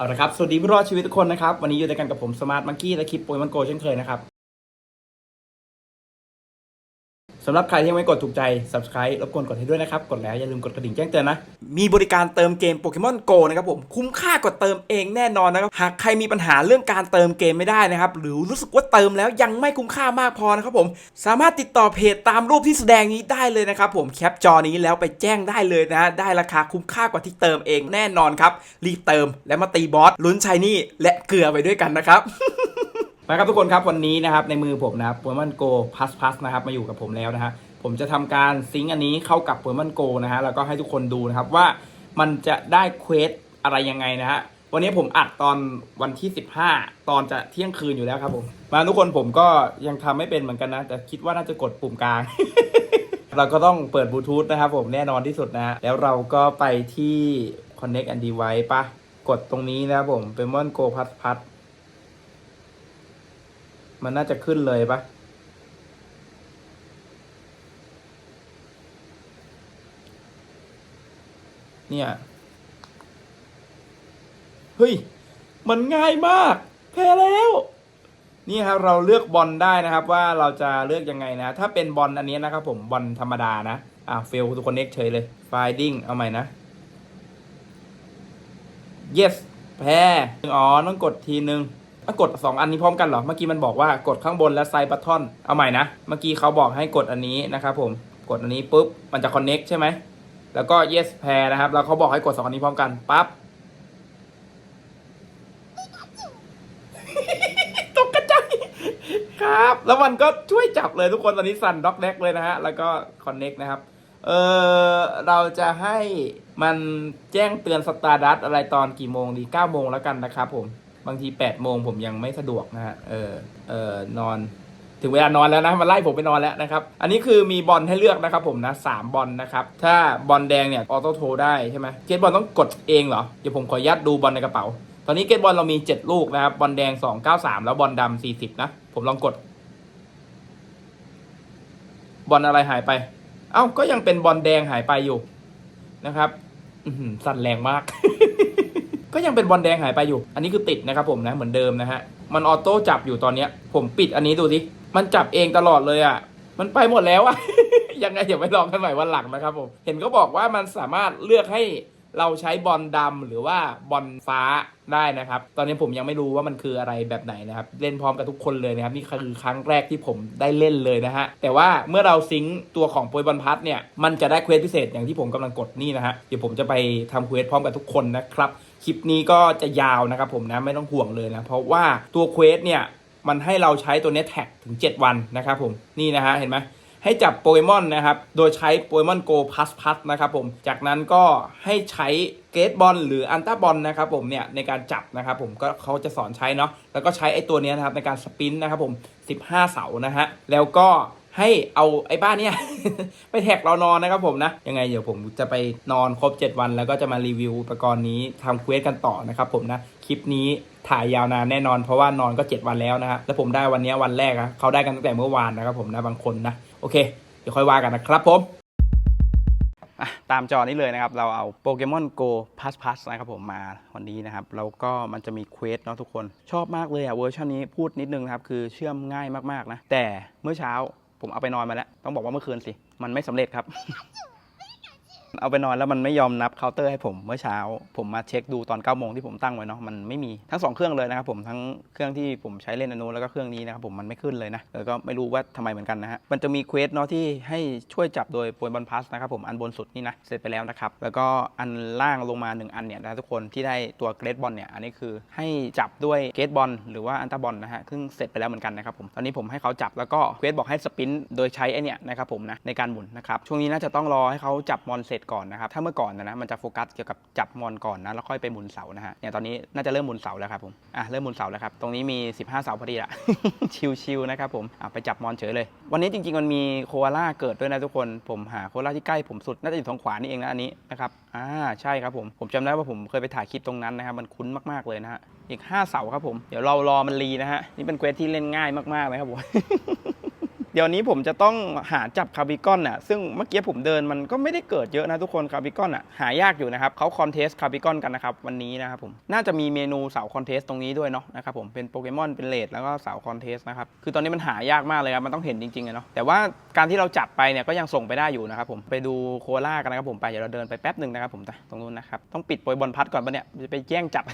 เอาละครับ สวัสดีผู้รอดชีวิตทุกคนนะครับ วันนี้อยู่ด้วยกันกับผมสมาร์ทมังกี้และคลิปโปยมันโกเช่นเคยนะครับำหรับใครที่ยังไม่กดถูกใจ subscribe รบกวนกดให้ด้วยนะครับ กดแล้วอย่าลืมกดกระดิ่งแจ้งเตือนนะ มีบริการเติมเกมโปเกมอนโกนะครับผม คุ้มค่ากว่าเติมเองแน่นอนนะครับ หากใครมีปัญหาเรื่องการเติมเกมไม่ได้นะครับ หรือรู้สึกว่าเติมแล้วยังไม่คุ้มค่ามากพอนะครับผม สามารถติดต่อเพจตามรูปที่แสดงนี้ได้เลยนะครับผมแคปจอนี้แล้วไปแจ้งได้เลยนะฮะได้ราคาคุ้มค่ากว่าที่เติมเองแน่นอนครับ รีบเติมและมาตีบอสลุ้นชัยนี่และเกลือไปด้วยกันนะครับ มาครับทุกคนครับวันนี้นะครับในมือผมนะครับ p o เ m o n Go Plus Plus นะครับมาอยู่กับผมแล้วนะฮะผมจะทำการซิงค์อันนี้เข้ากับ p o เ m o n Go นะฮะแล้วก็ให้ทุกคนดูนะครับว่ามันจะได้เควสอะไรยังไงนะฮะวันนี้ผมอัดตอนวันที่ 15 ตอนจะเที่ยงคืนอยู่แล้วครับผมมาทุกคนผมก็ยังทำไม่เป็นเหมือนกันนะ แต่คิดว่าน่าจะกดปุ่มกลาง เราก็ต้องเปิดบลูทูธนะครับผมแน่นอนที่สุดนะฮะแล้วเราก็ไปที่ Connect and Device ปะกดตรงนี้นะครับผม p o เ m o n Go Plus Plus มันน่าจะขึ้นเลยปะเนี่ย เฮ้ย มันง่ายมาก แพ้แล้ว นี่ครับเราเลือกบอลได้นะครับว่าเราจะเลือกยังไงนะ ถ้าเป็นบอลอันนี้นะครับผมบอลธรรมดานะ อ่าเฟลทุกคนเน็กเฉยเลย finding เอาใหม่นะ yes แพ้ อ๋อ ต้องกดทีนึง อะกด 2 อันนี้พร้อมกันเหรอ เมื่อกี้มันบอกว่ากดข้างบนแล้วไซบัตทอนเอาใหม่นะ เมื่อกี้เขาบอกให้กดอันนี้นะครับผม กดอันนี้ปุ๊บ มันจะ connect ใช่ไหม แล้วก็ yes pair นะครับ แล้วเขาบอกให้กด 2 อันนี้พร้อมกันปั๊บตกกระจายครับ แล้วมันก็ช่วยจับเลยทุกคน ตอนนี้สั่นด็อกแดกเลยนะฮะ แล้วก็ connect นะครับเออเราจะให้มันแจ้งเตือนสตาร์ดัตอะไรตอนกี่โมงดี9โมงแล้วกันนะครับผม บางที8โมงผมยังไม่สะดวกนะฮะเออเออนอนถึงเวลานอนแล้วนะมันไล่ผมไปนอนแล้วนะครับ อันนี้คือมีบอลให้เลือกนะครับผมนะสามบอลนะครับ ถ้าบอลแดงเนี่ยออโต้โทรได้ใช่ไหมเกตบอลต้องกดเองเหรอ เดี๋ยวผมขอยัดดูบอลในกระเป๋า ตอนนี้เกตบอลเรามี 7 ลูกนะครับ บอลแดง 293 แล้วบอลดำ40 นะ ผมลองกด บอลอะไรหายไป เอ้าก็ยังเป็นบอลแดงหายไปอยู่นะครับสั่นแรงมาก ก็ยังเป็นบอลแดงหายไปอยู่ อันนี้คือติดนะครับผมนะเหมือนเดิมนะฮะ มันออโต้จับอยู่ตอนเนี้ย ผมปิดอันนี้ดูสิ มันจับเองตลอดเลยอะ่ะ มันไปหมดแล้วอะยังไงเดี๋ยวไปลองกันใหม่วันหลังนะครับผม เห็นเขาบอกว่ามันสามารถเลือกให้ เราใช้บอลดำหรือว่าบอลฟ้าได้นะครับ ตอนนี้ผมยังไม่รู้ว่ามันคืออะไรแบบไหนนะครับ เล่นพร้อมกับทุกคนเลยนะครับ นี่คือครั้งแรกที่ผมได้เล่นเลยนะฮะ แต่ว่าเมื่อเราซิงค์ตัวของโปยบอลพัดเนี่ย มันจะได้เควสพิเศษอย่างที่ผมกำลังกดนี่นะฮะ เดี๋ยวผมจะไปทำเควสพร้อมกับทุกคนนะครับ คลิปนี้ก็จะยาวนะครับผมนะ ไม่ต้องห่วงเลยนะ เพราะว่าตัวเควสเนี่ย มันให้เราใช้ตัวเนี้ยแท็กถึง 7 วันนะครับผม นี่นะฮะ เห็นไหม ให้จับโปเกมอนนะครับ โดยใช้โปเกมอนโกพัสพัสนะครับผม จากนั้นก็ให้ใช้เกตบอลหรืออันต้าบอลนะครับผมเนี่ยในการจับนะครับผมก็เขาจะสอนใช้เนาะ แล้วก็ใช้ไอ้ตัวนี้นะครับในการสปินนะครับผม 15 เสานะฮะ แล้วก็ให้เอาไอ้บ้านเนี่ยไปแท็กเรานอนนะครับผมนะ ยังไงเดี๋ยวผมจะไปนอนครบ 7 วัน แล้วก็จะมารีวิวอุปกรณ์นี้ทำเควสกันต่อนะครับผมนะ คลิปนี้ถ่ายยาวนานแน่นอนเพราะว่านอนก็ 7 วันแล้วนะฮะแล้วผมได้วันนี้วันแรกอะเขาได้กันตั้งแต่เมื่อวานนะครับผมนะบางคนนะ โอเค เดี๋ยวค่อยว่ากันนะครับผมตามจอนี้เลยนะครับ เราเอาโปเกมอน Go Plus Plus นะครับผมมาวันนี้นะครับ แล้วก็มันจะมีเควสเนาะทุกคนชอบมากเลยอะเวอร์ชันนี้พูดนิดนึงนะครับ คือเชื่อมง่ายมากๆนะ แต่เมื่อเช้าผมเอาไปนอนมาแล้ว ต้องบอกว่าเมื่อคืนสิ มันไม่สำเร็จครับ เอาไปนอนแล้วมันไม่ยอมนับเคาน์เตอร์ให้ผมเมื่อเช้า ผมมาเช็คดูตอน9ก้าโมงที่ผมตั้งไว้เนาะมันไม่มีทั้ง 2 เครื่องเลยนะครับผมทั้งเครื่องที่ผมใช้เล่นอนุแล้วก็เครื่องนี้นะครับผมมันไม่ขึ้นเลยนะแล้วก็ไม่รู้ว่าทำไมเหมือนกันนะฮะมันจะมีเควสเนาะที่ให้ช่วยจับโดยโปรบอลพัสนะครับผมอันบนสุดนี่นะเสร็จไปแล้วนะครับแล้วก็อันล่างลงมา 1 อันเนี่ยนะทุกคนที่ได้ตัวเกรดบอลเนี่ยอันนี้คือให้จับด้วยเกรดบอลหรือว่าอันตาบอลนะฮะซึ่งเสร็จไปแล้วเหมือนกันนะครับผมตอนนี้ผมให้เขาจับแล้วก็เควสบอกให้สปินโดยใช้ไอเนี่ยนะครับผมนะในการหมุนนะครับช่วงนี้น่าจะต้องรอให้เขาจับมอนเสร็จก่อนนะครับ ถ้าเมื่อก่อนนะนะมันจะโฟกัสเกี่ยวกับจับมอนก่อนนะแล้วค่อยไปหมุนเสานะฮะเนี่ยตอนนี้น่าจะเริ่มหมุนเสาแล้วครับผมอะเริ่มหมุนเสาแล้วครับตรงนี้มี 15 เสาพอดีละชิวๆนะครับผมอะไปจับมอนเฉยเลย วันนี้จริงๆมันมีโคอาล่าเกิดด้วยนะทุกคนผมหาโคอาล่าที่ใกล้ผมสุดน่าจะอยู่ทางขวานี่เองนะอันนี้นะครับอ่าใช่ครับผมผมจำได้ว่าผมเคยไปถ่ายคลิปตรงนั้นนะครับมันคุ้นมากๆเลยนะฮะอีก 5 เสาครับผมเดี๋ยวเรารอมันรีนะฮะนี่เป็นเควสที่เล่นง่ายมากๆเลยครับผม ดี๋ยวนี้ผมจะต้องหาจับคาร์บิคอนอะซึ่งเมื่อกี้ผมเดินมันก็ไม่ได้เกิดเยอะนะทุกคนคาร์บิคอนอะหายากอยู่นะครับเขาคอนเทสคาร์บิคอนกันนะครับวันนี้นะครับผมน่าจะมีเมนูเสาคอนเทสตรงนี้ด้วยเนาะนะครับผมเป็นโปเกมอนเป็นเลดแล้วก็เสาคอนเทสนะครับคือตอนนี้มันหายากมากเลยครับมันต้องเห็นจริงๆเนาะแต่ว่าการที่เราจับไปเนี่ยก็ยังส่งไปได้อยู่นะครับผมไปดูโคล่ากันนะครับผมไปเดี๋ยวเราเดินไปแป๊บหนึ่งนะครับผมตรงนู้นนะครับต้องปิดโปรยบอลพัดก่อนปะเนี่ยจะไปแย่งจับ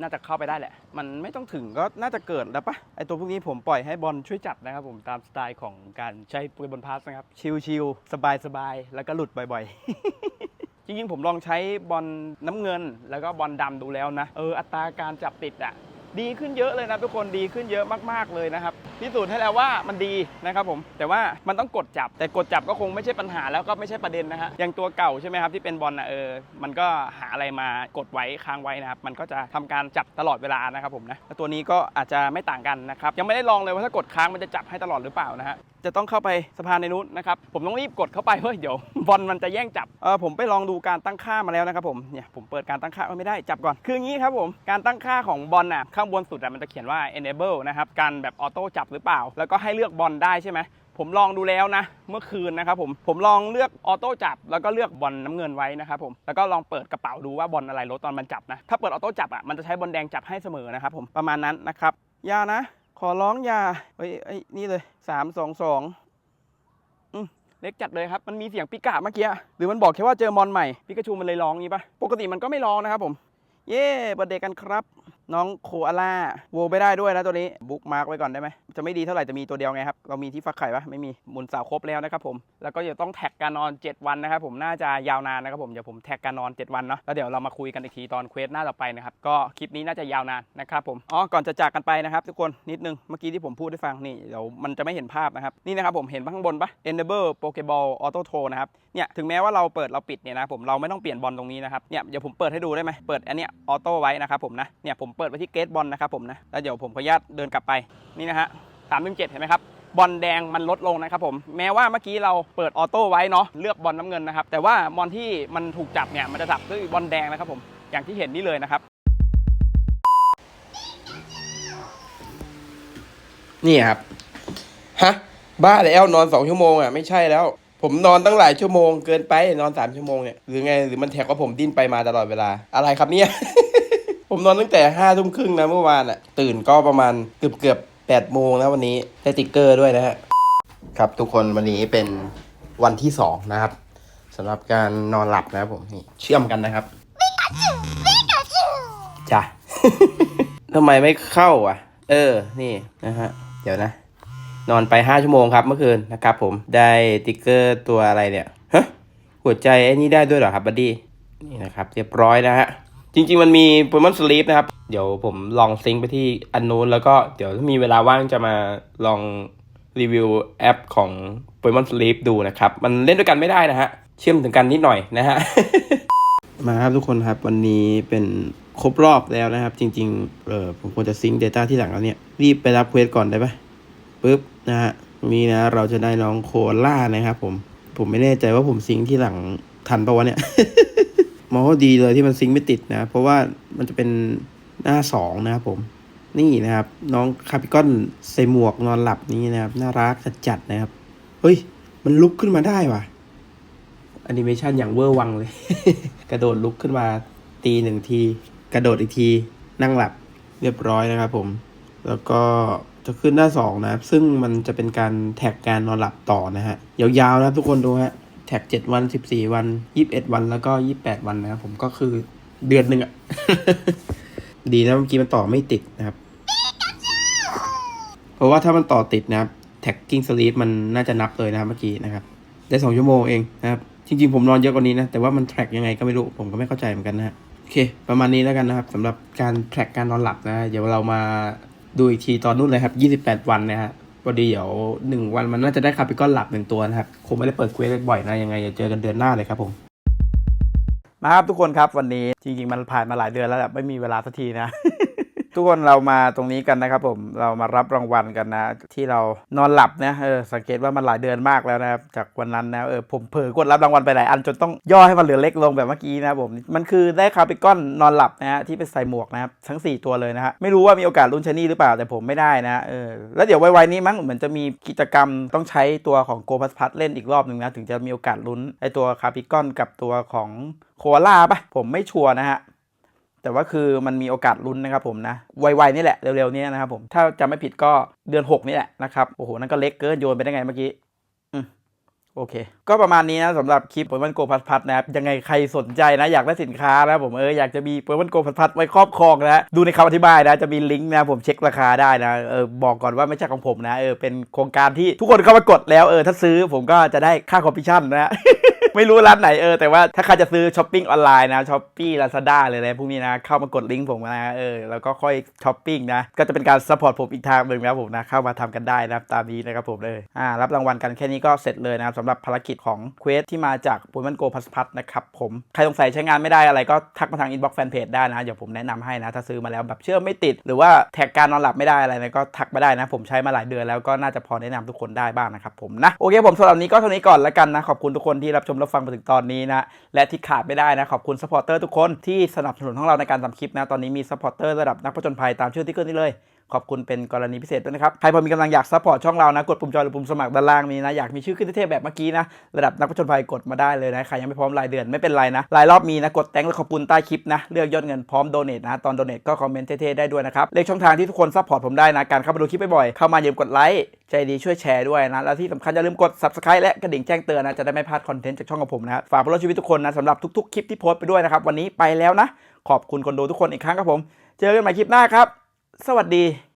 น่าจะเข้าไปได้แหละ มันไม่ต้องถึงก็น่าจะเกิดแล้วปะไอตัวพวกนี้ผมปล่อยให้บอลช่วยจับนะครับผมตามสไตล์ของการใช้โปรยบอลพาสนะครับ ชิลๆสบายๆแล้วก็หลุดบ่อยๆ จริงๆ ผมลองใช้บอลน้ำเงิน แล้วก็บอลดำดูแล้วนะ เอออัตราการจับติดอะดีขึ้นเยอะเลยนะทุกคนดีขึ้นเยอะมากๆเลยนะครับพิสูจน์ให้แล้วว่ามันดีนะครับผมแต่ว่ามันต้องกดจับ แต่กดจับก็คงไม่ใช่ปัญหาแล้วก็ไม่ใช่ประเด็นนะฮะอย่างตัวเก่าใช่ไหมครับที่เป็นบอลนะเออมันก็หาอะไรมากดไว้ค้างไว้นะครับมันก็จะทำการจับตลอดเวลานะครับผมนะตัวนี้ก็อาจจะไม่ต่างกันนะครับยังไม่ได้ลองเลยว่าถ้ากดค้างมันจะจับให้ตลอดหรือเปล่านะฮะจะต้องเข้าไปสะพานในนู้นนะครับผมต้องรีบกดเข้าไปเฮ้ยเดี๋ยวบอลมันจะแย่งจับเออผมไปลองดูการตั้งค่ามาแล้วนะครับผมเนี่ยผมเปิดการตั้งค่าไม่ได้จับก่อนคืออย่างนี้ครับผมการตั้งค่าของบอลน่ะข้างบนสุดอะมันจะเขียนว่า enable นะครับการแบบออโต้จับหรือเปล่า แล้วก็ให้เลือกบอลได้ใช่ไหมผมลองดูแล้วนะ เมื่อคืนนะครับผมผมลองเลือกออโต้จับ แล้วก็เลือกบอลน้ำเงินไว้นะครับผมแล้วก็ลองเปิดกระเป๋าดูว่าบอลอะไรลดตอนมันจับนะถ้าเปิดออโต้จับอะมันจะใช้บอลแดงจับให้เสมอนะครับผมประมาณนั้นนะครับยานะ ขอร้องยาเฮ้ยเอ้นี่เลยสามสองสองอืมเล็กจัดเลยครับ มันมีเสียงปิกาเมื่อกี้ หรือมันบอกแค่ว่าเจอมอนใหม่ ปิกาชูมันเลยร้องงี้ปะปกติมันก็ไม่ร้องนะครับผม เย้เปิดเดย์กันครับ น้องโคอาล่าโวไม่ได้ด้วยนะตัวนี้บุ๊กมาร์กไว้ก่อนได้ไหมจะไม่ดีเท่าไหร่จะมีตัวเดียวไงครับ เรามีที่ฟักไข่ปะไม่มีหมุนสาวครบแล้วนะครับผม แล้วก็จะต้องแท็กการนอน 7 วันนะครับผมน่าจะยาวนานนะครับผมเดี๋ยวผมแท็กการนอน 7 วันเนาะแล้วเดี๋ยวเรามาคุยกันอีกทีตอนเควสหน้าต่อไปนะครับก็คลิปนี้น่าจะยาวนานนะครับผมอ๋อก่อนจะจากกันไปนะครับทุกคนนิดนึงเมื่อกี้ที่ผมพูดให้ฟังนี่เดี๋ยวมันจะไม่เห็นภาพนะครับนี่นะครับผมเห็นข้างบนปะ Enable Pokeball Auto t o นะครับเนี่ยถึงแม้ว่าเราเปิดเราปิดเนี่ยนะผมเราไม่ต้องเปลี่ยนบอลตรงนี้นะครับเนี่ยเดี๋ยวผมเปิดให้ดูได้ไหมเปิดอันเนี้ยออโต้ไว้นะครับผมนะเนี่ยผมเปิดไว้ที่เกตบอลนะครับผมนะแล้วเดี๋ยวผมขออนุญาตเดินกลับไปนี่นะฮะสามเจ็ดเห็นไหมครับบอลแดงมันลดลงนะครับผมแม้ว่าเมื่อกี้เราเปิดออโต้ไว้เนาะเลือกบอลน้ำเงินนะครับแต่ว่าบอลที่มันถูกจับเนี่ยมันจะจับด้วยบอลแดงนะครับผมอย่างที่เห็นนี่เลยนะครับนี่ครับฮะบ้าแล้วนอนสองชั่วโมงอะไม่ใช่แล้ว ผมนอนตั้งหลายชั่วโมงเกินไปนอนสามชั่วโมงเนี่ยหรือไงหรือมันแท็กว่าผมดิ้นไปมาตลอดเวลาอะไรครับเนี่ย ผมนอนตั้งแต่ห้าทุ่มครึ่งนะเมื่อวานอะตื่นก็ประมาณเกือบเกือบแปดโมงนะวันนี้ได้ติ๊กเกอร์ด้วยนะฮะ ครับทุกคนวันนี้เป็นวันที่สองนะครับสำหรับการนอนหลับนะครับผมนี่เชื่อมกันนะครับจ้ะทำไมไม่เข้าอะ เออ นี่นะฮะ เดี๋ยวนะ นอนไป5ชั่วโมงครับเมื่อคืนนะครับผม ได้ติ๊กเกอร์ตัวอะไรเนี่ย ฮะ หัวใจไอ้นี่ได้ด้วยเหรอครับบัดดี้ นี่นะครับ เรียบร้อยนะฮะ จริง ๆ มันมีโปรมอนสลีปนะครับ เดี๋ยวผมลองซิงค์ไปที่อันนู้นแล้วก็เดี๋ยวถ้ามีเวลาว่างจะมาลองรีวิวแอปของ p o เ e m o n Sleep ดูนะครับ มันเล่นด้วยกันไม่ได้นะฮะ เชื่อมถึงกันนิดหน่อยนะฮะ มาครับทุกคนครับ วันนี้เป็นครบรอบแล้วนะครับ จริง ๆ เออผมควรจะซิงค์ Data ที่หลังแล้วเนี่ย รีบไปรับเควสก่อนได้ปะปุ๊บนะฮะนี่นะเราจะได้น้องโคล่านะครับผมผมไม่แน่ใจว่าผมซิงค์ที่หลังทันปะวะเนี่ย มองว่าดีเลยที่มันซิงไม่ติดนะ เพราะว่ามันจะเป็นหน้าสองนะครับผม นี่นะครับ น้องคาปิกอนใส่หมวกนอนหลับนี่นะครับ น่ารักจัดนะครับ เฮ้ย มันลุกขึ้นมาได้ว่ะแอนิเมชันอย่างเวอร์วังเลย กระโดดลุกขึ้นมาตีหนึ่งที กระโดดอีกทีนั่งหลับเรียบร้อยนะครับผม แล้วก็จะขึ้นหน้าสองนะครับ ซึ่งมันจะเป็นการแท็กการนอนหลับต่อนะฮะ ยาวๆนะครับทุกคนดูฮะ แท็กเจ็ดวันสิบสี่วันยี่สิบเอ็ดวันแล้วก็ยี่บแปดวันนะครับผมก็คือเดือนหนึ่งอะดีนะเมื่อกี้มันต่อไม่ติดนะครับ เพราะว่าถ้ามันต่อติดนะครับแท็กกิ้งสลีปมันน่าจะนับเลยนะเมื่อกี้นะครับ ได้สองชั่วโมงเองนะครับ จริงๆผมนอนเยอะกว่านี้นะ แต่ว่ามันแทร็กยังไงก็ไม่รู้ ผมก็ไม่เข้าใจเหมือนกันนะฮะโอเค ประมาณนี้แล้วกันนะครับสำหรับการแทร็กการนอนหลับนะ เดี๋ยวเรามาดูอีกทีตอนนู้นเลยครับ 28 วันนะฮะ พอดีเดี๋ยวหนึ่งวันมันน่าจะได้คาปิกอนหลับหนึ่งตัวนะครับ คงไม่ได้เปิดเควสบ่อยนะ ยังไงจะเจอกันเดือนหน้าเลยครับผม มาครับทุกคนครับวันนี้จริงๆ มันผ่านมาหลายเดือนแล้วแหละไม่มีเวลาสักทีนะ ทุกคนเรามาตรงนี้กันนะครับผมเรามารับรางวัลกันนะ ที่เรานอนหลับนะเออสังเกตว่ามันหลายเดือนมากแล้วนะครับจากวันนั้นนะเออผมเผลอกดรับรางวัลไปหลายอันจนต้องย่อให้มันเหลือเล็กลงแบบเมื่อกี้นะครับผมมันคือได้คาร์ปิกอนนอนหลับนะฮะที่เป็นใส่หมวกนะครับทั้ง 4 ตัวเลยนะฮะไม่รู้ว่ามีโอกาสลุ้นชนี่หรือเปล่าแต่ผมไม่ได้นะเออแล้วเดี๋ยวไวๆนี้มั้งเหมือนจะมีกิจกรรมต้องใช้ตัวของโกพัสพัทเล่นอีกรอบหนึ่งนะถึงจะมีโอกาสลุ้นไอตัวคาร์ปิกอนกับตัวของโคอาล่าปะผมไม่ชัวร์นะฮะ แต่ว่าคือมันมีโอกาสลุ้นนะครับผมนะไวๆนี่แหละเร็วๆนี้นะครับผมถ้าจำไม่ผิดก็เดือน 6 นี่แหละนะครับโอ้โหนั่นก็เล็กเกินโยนไปได้ไงเมื่อกี้โอเค ก็ประมาณนี้นะสำหรับคลิปโปเกมอนโกพัดพัดนะครับยังไงใครสนใจนะอยากได้สินค้านะผมเอออยากจะมีโปเกมอนโกพัดพัดไว้ครอบครองนะดูในคำอธิบายนะจะมีลิงก์นะผมเช็คราคาได้นะเออบอกก่อนว่าไม่ใช่ของผมนะเออเป็นโครงการที่ทุกคนเข้ามากดแล้วเออถ้าซื้อผมก็จะได้ค่าคอมมิชชั่นนะ ไม่รู้ร้านไหนเออแต่ว่าถ้าใครจะซื้อช้อปปิ้งออนไลน์นะช้อปปี้ลาซาด้าเลยนะพวกนี้นะเข้ามากดลิงก์ผมนะเออแล้วก็ค่อยช้อปปิ้งนะก็จะเป็นการซัพพอร์ตผมอีกทางหนึ่งนะผมนะเข้ามาทำกันได้นะตามนี้นะครับผมเลยอ่ารับรางวัลกันแค่นี้ก็เสร็จเลยนะครับสำหรับภารกิจของเควสที่มาจากปุยมันโกพัสพัทนะครับผมใครสงสัยใช้งานไม่ได้อะไรก็ทักมาทางอินบ็อกซ์แฟนเพจได้นะเดี๋ยวผมแนะนำให้นะถ้าซื้อมาแล้วแบบเชื่อไม่ติด หรือว่าแท็กการนอนหลับไม่ได้อะไรนะก็ทักมาได้นะ ผมใช้มาหลายเดือนแล้วก็น่าจะพอแนะนำทุกคนได้บ้างนะครับผมนะโอเคผมสำหรับนี้ก็เท่านี้ก่อนแล้วกันนะขอบคุณทุกคนที่รับชมรับฟังมาถึงตอนนี้นะ และที่ขาดไม่ได้นะ ขอบคุณสปอร์เตอร์ทุกคนที่สนับสนุนของเราในการทำคลิปนะ ตอนนี้มีสปอร์เตอร์ระดับนักผจญภัยตามชื่อที่ขึ้นนี้เลย ขอบคุณเป็นกรณีพิเศษด้วยนะครับ ใครพอมีกำลังอยากซัพพอร์ตช่องเรานะ กดปุ่มจอยหรือปุ่มสมัครด้านล่างนี้นะ อยากมีชื่อขึ้นเทพๆแบบเมื่อกี้นะ ระดับนักผจญภัยกดมาได้เลยนะ ใครยังไม่พร้อมรายเดือนไม่เป็นไรนะ รายรอบมีนะ กดแตงและขอบคุณใต้คลิปนะ เลือกยอดเงินพร้อมโดเนทนะ ตอนโดเนทก็คอมเมนต์เท่ๆได้ด้วยนะครับ เลขช่องทางที่ทุกคนซัพพอร์ตผมได้นะ การเข้ามาดูคลิปบ่อยๆ เข้ามาอย่าลืมกดไลค์ ใจดีช่วยแชร์ด้วยนะ และที่สำคัญอย่าลืมกด subscribe และกระดิ่งแจ้งเตือนนะ จะได้ไม่พลาดคอนเทนต์จากช่องของผมนะ ฝากพวกเราชีวิตทุกคนนะสำหรับทุกๆคลิปที่โพสต์ไปด้วยนะครับวันนี้ไปแล้วนะ ขอบคุณคนดูทุกคนอีกครั้งครับผม เจอกันใหม่คลิปหน้าครับ สวัสดี